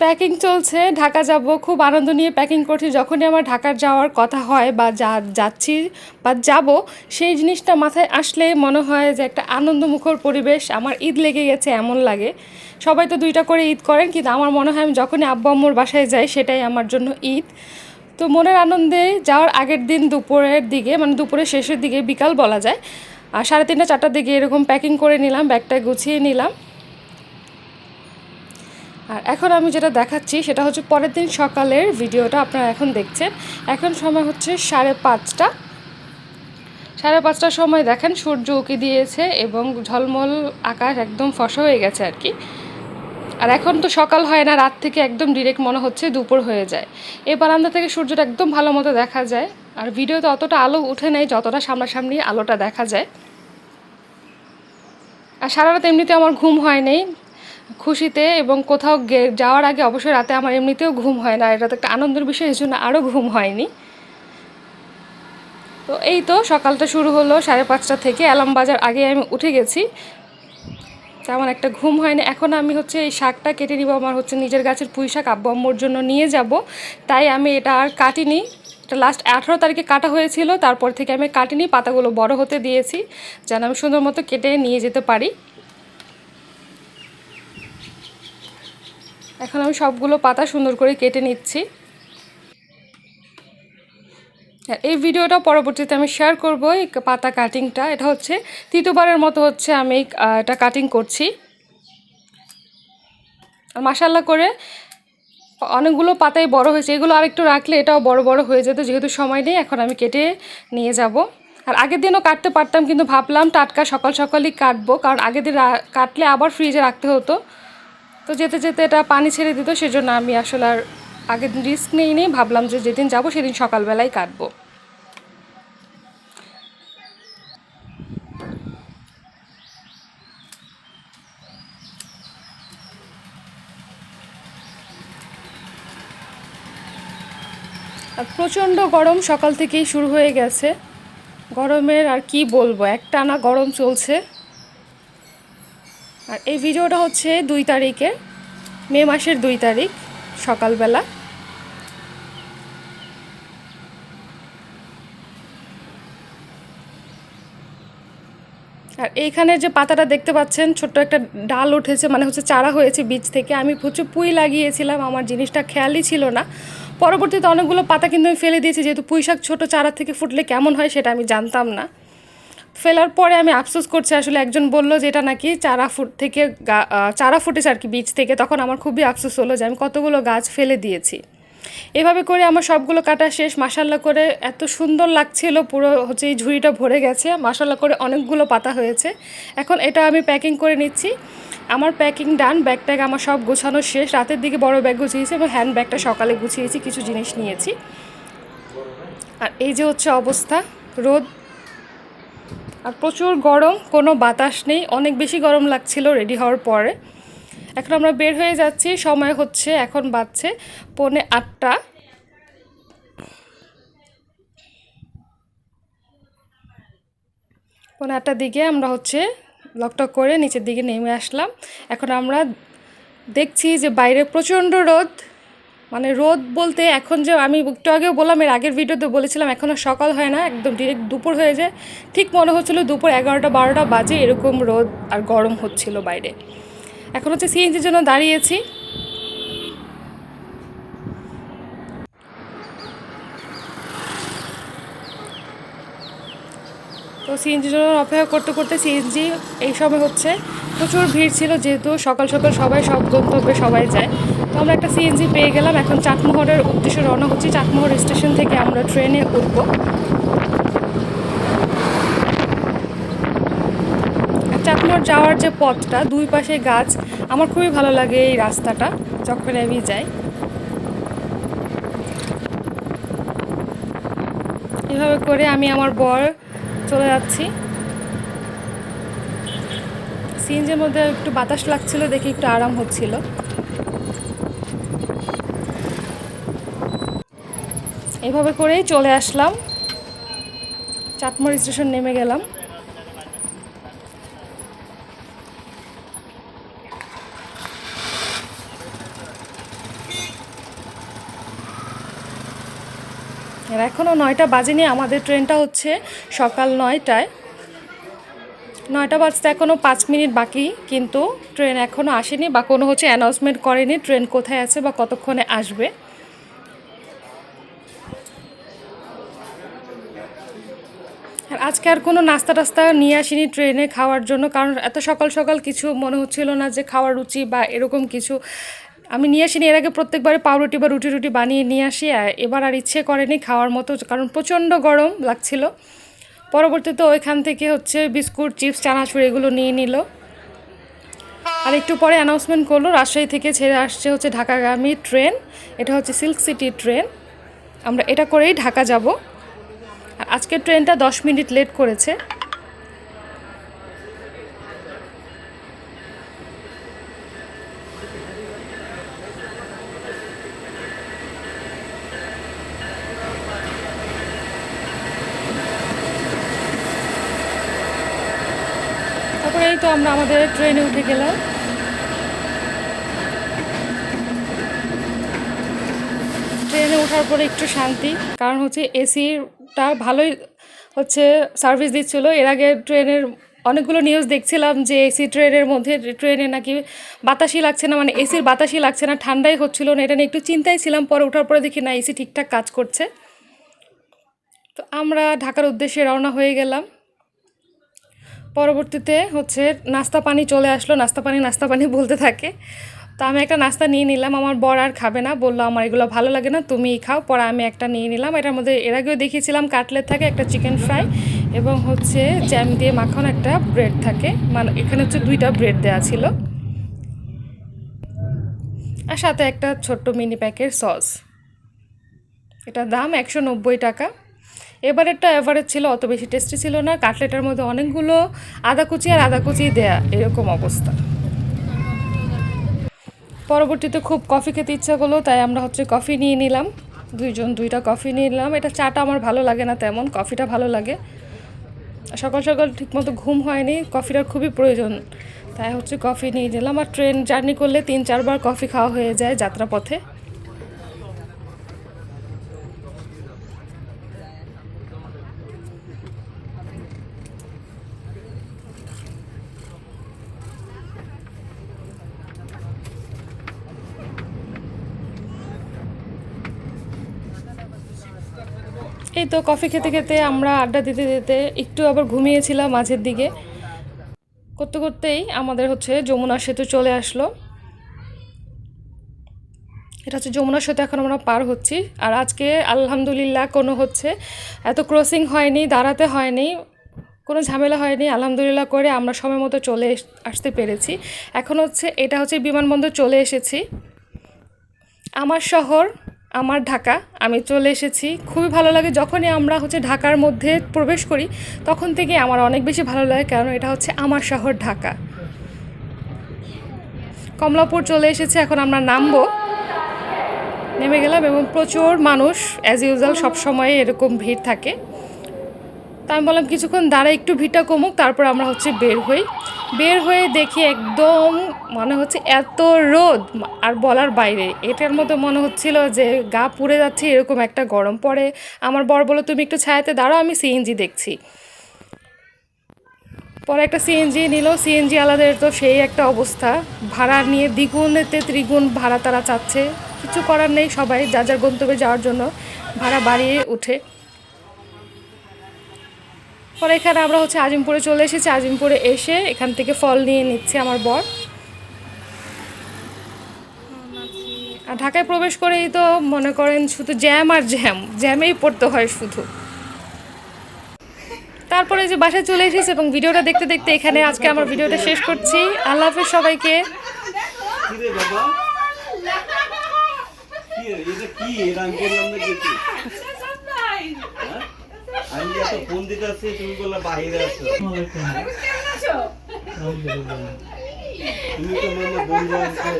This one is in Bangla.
প্যাকিং চলছে, ঢাকা যাব। খুব আনন্দ নিয়ে প্যাকিং করছি। যখনই আমার ঢাকার যাওয়ার কথা হয় বা যা, যাচ্ছি বা যাব, সেই জিনিসটা মাথায় আসলে মনে হয় যে একটা আনন্দমুখর পরিবেশ। আমার ঈদ লেগে গেছে, এমন লাগে। সবাই তো দুইটা করে ঈদ করেন, কিন্তু আমার মনে হয় আমি যখনই আব্বু আম্মুর বাসায় যাই, সেটাই আমার জন্য ঈদ। তো মনের আনন্দে যাওয়ার আগের দিন দুপুরের দিকে মানে দুপুরের শেষের দিকে, বিকাল বলা যায় আর সাড়ে তিনটা, চারটার দিকে এরকম প্যাকিং করে নিলাম, ব্যাগটা গুছিয়ে নিলাম। আর এখন আমি যেটা দেখাচ্ছি সেটা হচ্ছে পরের দিন সকালের ভিডিওটা আপনারা এখন দেখছেন। এখন সময় হচ্ছে সাড়ে পাঁচটা। সাড়ে পাঁচটার সময় দেখেন সূর্য উকি দিয়েছে এবং ঝলমল আকাশ একদম ফসা হয়ে গেছে আর কি। আর এখন তো সকাল হয় না, রাত থেকে একদম ডিরেক্ট মনে হচ্ছে দুপুর হয়ে যায়। এই বারান্দা থেকে সূর্যটা একদম ভালো মতো দেখা যায়। আর ভিডিওতে অতটা আলো উঠে নেই, যতটা সামনাসামনি আলোটা দেখা যায়। আর সারা রাত এমনিতে আমার ঘুম হয় নেই খুশিতে এবং কোথাও যাওয়ার আগে অবশ্যই রাতে আমার এমনিতেও ঘুম হয় না। এটা তো একটা আনন্দের বিষয়, এই জন্য আরও ঘুম হয়নি। তো এই তো সকালটা শুরু হলো সাড়ে পাঁচটা থেকে। অ্যালার্ম বাজার আগে আমি উঠে গেছি। তেমন একটা ঘুম হয়নি। এখন আমি হচ্ছে এই শাকটা কেটে নিব। আমার হচ্ছে নিজের গাছের পুঁই শাক আব্বু আম্মুর জন্য নিয়ে যাব। তাই আমি এটা আর কাটিনি। এটা লাস্ট আঠারো তারিখে কাটা হয়েছিল। তারপর থেকে আমি কাটিনি। পাতাগুলো বড় হতে দিয়েছি। যেন আমি সুন্দর মতো কেটে নিয়ে যেতে পারি। এখন আমি সবগুলো পাতা সুন্দর করে কেটে নিচ্ছি। আর এই ভিডিওটা পরবর্তীতে আমি শেয়ার করব এই পাতা কাটিংটা এটা হচ্ছে, তৃতীয়বারের মতো হচ্ছে আমি এটা কাটিং করছি। আর মাসাল্লাহ করে অনেকগুলো পাতাই বড় হয়েছে। এগুলো আরেকটু রাখলে এটাও বড় বড় হয়ে যেত, যেহেতু সময় নেই, এখন আমি কেটে নিয়ে যাব। আর আগের দিনও কাটতে পারতাম, কিন্তু ভাবলাম টাটকা সকাল সকালই কাটবো, কারণ আগের দিন কাটলে আবার ফ্রিজে রাখতে হতো। তো যেতে যেতে এটা পানি ছেড়ে দিত, সেজন্য আমি আসলে আর দিন রিস্ক নেই নেই, ভাবলাম যে যেদিন যাব সেদিন সকালবেলায় কাটবো। প্রচণ্ড গরম সকাল থেকেই শুরু হয়ে গেছে। গরমের আর কি বলব, একটানা গরম চলছে। আর এই ভিডিওটা হচ্ছে দুই তারিখে, মে মাসের দুই তারিখ, সকালবেলা। আর এইখানে যে পাতাটা দেখতে পাচ্ছেন, ছোট্ট একটা ডাল উঠেছে মানে হচ্ছে চারা হয়েছে বীজ থেকে। আমি প্রচুর পুঁই লাগিয়েছিলাম, আমার জিনিসটা খেয়ালই ছিল না। পরবর্তীতে অনেকগুলো পাতা কিন্তু আমি ফেলে দিয়েছি, যেহেতু পুঁই শাক ছোটো চারা থেকে ফুটলে কেমন হয় সেটা আমি জানতাম না। ফেলার পরে আমি আফসোস করছি, আসলে একজন বলল যে এটা নাকি চারা ফুট থেকে চারা ফুটেছে আর কি বীজ থেকে। তখন আমার খুবই আফসোস হলো যে আমি কতগুলো গাছ ফেলে দিয়েছি। এভাবে করে আমার সবগুলো কাটা শেষ। মাসাল্লা করে এত সুন্দর লাগছিল, পুরো হচ্ছে এই ঝুড়িটা ভরে গেছে। মাসাল্লা করে অনেকগুলো পাতা হয়েছে। এখন এটা আমি প্যাকিং করে নিচ্ছি। আমার প্যাকিং ডান, ব্যাগ আমার সব গোছানো শেষ। রাতের দিকে বড় ব্যাগ গুছিয়েছি এবং হ্যান্ড ব্যাগটা সকালে গুছিয়েছি, কিছু জিনিস নিয়েছি। আর এই যে হচ্ছে অবস্থা, রোদ আর প্রচুর গরম, কোনো বাতাস নেই, অনেক বেশি গরম লাগছিল রেডি হওয়ার পরে। এখন আমরা বের হয়ে যাচ্ছি, সময় হচ্ছে, এখন বাজছে পৌনে আটটা। পৌনে আটটার দিকে আমরা হচ্ছে লকটক করে নিচের দিকে নেমে আসলাম। এখন আমরা দেখছি যে বাইরে প্রচণ্ড রোদ। মানে রোদ বলতে এখন যে আমি একটু আগেও বললাম, এর আগের ভিডিওতে বলেছিলাম এখনও সকাল হয় না, একদম ডিরেক্ট দুপুর হয়ে যায়। ঠিক মনে হচ্ছিল দুপুর এগারোটা বারোটা বাজে, এরকম রোদ আর গরম হচ্ছিল বাইরে। এখন হচ্ছে সিএনজির জন্য দাঁড়িয়েছি। তো সিএনজির জন্য অপেক্ষা করতে করতে সিএনজি এই সময় হচ্ছে প্রচুর ভিড় ছিল, যেহেতু সকাল সকাল সবাই সব গন্তব্যে সবাই যায়। তো আমরা একটা সিএনজি পেয়ে গেলাম। এখন চাটমোহরের উদ্দেশ্যে রওনা হচ্ছি চাটমোহর স্টেশন থেকে আমরা ট্রেনে উঠব। চাটমোহর যাওয়ার যে পথটা, দুই পাশে গাছ, আমার খুবই ভালো লাগে এই রাস্তাটা যখন আমি যাই। এভাবে করে আমি আমার বর চলে যাচ্ছি। সিএনজির মধ্যে একটু বাতাস লাগছিল, দেখে একটু আরাম হচ্ছিল। এভাবে করেই চলে আসলাম। চাটমোড় স্টেশন নেমে গেলাম। এখনও নয়টা বাজেনি, আমাদের ট্রেনটা হচ্ছে সকাল নয়টায়। নয়টা বাজতে এখনও পাঁচ মিনিট বাকি, কিন্তু ট্রেন এখনও আসেনি বা কোনো হচ্ছে অ্যানাউন্সমেন্ট করেনি, ট্রেন কোথায় আছে বা কতক্ষণে আসবে। আজকে আর কোনো নাস্তা টাস্তা নিয়ে আসিনি ট্রেনে খাওয়ার জন্য, কারণ এত সকাল সকাল কিছু মনে হচ্ছিল না যে খাওয়ার রুচি বা এরকম কিছু। আমি নিয়ে আসিনি, এর আগে প্রত্যেকবারে পাউরুটি বা রুটি রুটি বানিয়ে নিয়ে আসি এবার আর ইচ্ছে করেনি খাওয়ার মতো, কারণ প্রচণ্ড গরম লাগছিল। পরবর্তীতে ওইখান থেকে হচ্ছে বিস্কুট, চিপস, চানাচুর এগুলো নিয়ে নিল। আর একটু পরে অ্যানাউন্সমেন্ট করল, রাজশাহী থেকে ছেড়ে আসছে হচ্ছে ঢাকাগামী ট্রেন, এটা হচ্ছে সিল্ক সিটি ট্রেন। আমরা এটা করেই ঢাকা যাব। আর আজকের ট্রেনটা দশ মিনিট লেট করেছে। তারপরে এই তো আমরা আমাদের ট্রেনে উঠে গেলাম। ট্রেনে ওঠার পরে একটু শান্তি, কারণ হচ্ছে এসিটা ভালোই হচ্ছে সার্ভিস দিচ্ছিল। এর আগে ট্রেনের অনেকগুলো নিউজ দেখছিলাম যে এসি ট্রেনের মধ্যে ট্রেনে নাকি বাতাসই লাগছে না মানে এসির বাতাসই লাগছে না, ঠান্ডাই হচ্ছিল না, এটা নিয়ে একটু চিন্তায় ছিলাম, পরে ওঠার পরে দেখি না এসি ঠিকঠাক কাজ করছে। তো আমরা ঢাকার উদ্দেশ্যে রওনা হয়ে গেলাম। পরবর্তীতে হচ্ছে নাস্তা পানি চলে আসলো, নাস্তা পানি নাস্তা পানি বলতে থাকে। তো আমি একটা নাস্তা নিয়ে নিলাম, আমার বর আর খাবে না। বলল, আমার এগুলো ভালো লাগে না, তুমিই খাও। পরে আমি একটা নিয়ে নিলাম। এটার মধ্যে এর আগেও দেখিয়েছিলাম, কাটলেট থাকে, একটা চিকেন ফ্রাই এবং হচ্ছে জ্যাম দিয়ে মাখন একটা ব্রেড থাকে। মানে এখানে হচ্ছে দুইটা ব্রেড দেওয়া ছিল। আর সাথে একটা ছোট্ট মিনি প্যাকের সস। এটার দাম একশো নব্বই টাকা। এবারেরটা এভারেজ ছিল, অত বেশি টেস্টি ছিল না। কাটলেটের মধ্যে অনেকগুলো আদা কুচি আর আদা কুচি দেয়া, এরকম অবস্থা। পরবর্তীতে খুব কফি খেতে ইচ্ছা করল, তাই আমরা হচ্ছে কফি নিয়ে নিলাম। দুইজন, দুইটা কফি নিয়ে নিলাম। এটা চাটা আমার ভালো লাগে না তেমন, কফিটা ভালো লাগে। সকাল সকাল ঠিকমতো ঘুম হয়নি কফিটার খুবই প্রয়োজন। তাই হচ্ছে কফি নিয়ে নিলাম। আর ট্রেন জার্নি করলে তিন, চারবার কফি খাওয়া হয়ে যায় যাত্রাপথে। এই তো কফি খেতে খেতে আমরা আড্ডা দিতে দিতে একটু আবার ঘুমিয়েছিলাম মাঝের দিকে। করতে করতেই আমাদের হচ্ছে যমুনা সেতু চলে আসলো। এটা হচ্ছে যমুনা সেতু এখন আমরা পার হচ্ছি। আর আজকে আলহামদুলিল্লাহ কোনো হচ্ছে এত ক্রসিং হয়নি, দাঁড়াতে হয়নি, কোনো ঝামেলা হয়নি। আলহামদুলিল্লাহ করে আমরা সময় মতো চলে আসতে পেরেছি। এখন হচ্ছে এটা হচ্ছে বিমানবন্দর চলে এসেছি। আমার শহর আমার ঢাকা, আমি চলে এসেছি। খুবই ভালো লাগে যখনই আমরা হচ্ছে ঢাকার মধ্যে প্রবেশ করি, তখন থেকে আমার অনেক বেশি ভালো লাগে, কারণ এটা হচ্ছে আমার শহর ঢাকা। কমলাপুর চলে এসেছে, এখন আমরা নামবো। নেমে গেলাম এবং প্রচুর মানুষ অ্যাজ ইউজুয়াল সবসময় এরকম ভিড় থাকে। তা আমি বললাম, কিছুক্ষণ দাঁড়া একটু ভিড়টা কমুক, তারপর আমরা হচ্ছে বের হই। বের হয়ে দেখি একদম মনে হচ্ছে এত রোদ আর বলার বাইরে। এটার মধ্যে মনে হচ্ছিল যে গা পুড়ে যাচ্ছে, এরকম একটা গরম পড়ে। আমার বর বলো তুমি একটু ছায়াতে দাঁড়াও, আমি সিএনজি দেখছি। পরে একটা সিএনজি নিল। সিএনজি আলাদের তো সেই একটা অবস্থা। ভাড়া নিয়ে দ্বিগুণেতে ত্রিগুণ ভাড়া তারা চাচ্ছে। কিছু করার নেই সবাই যা যার গন্তব্যে যাওয়ার জন্য। ভাড়া বাড়িয়ে উঠে। পরে এখানে আমরা হচ্ছে আজিমপুরে চলে এসেছি। আজিমপুরে এসে এখান থেকে ফল নিয়ে নিচ্ছে আমার বর। আর ঢাকায় প্রবেশ করেই তো মনে করেন শুধু জ্যাম আর জ্যাম, জ্যামেই পড়তে হয় শুধু। তারপরে যে বাসায় চলে এসেছে এবং ভিডিওটা দেখতে দেখতে এখানে আজকে আমার ভিডিওটা শেষ করছি। আল্লাহ হাফেজ সবাইকে। কি এরকম করলাম না কি হ্যাঁ? আমি এত ফোন দিতে আসছি তুমি বললে বাইরে আছো? তুমি তো মামা বন্ধু আছে।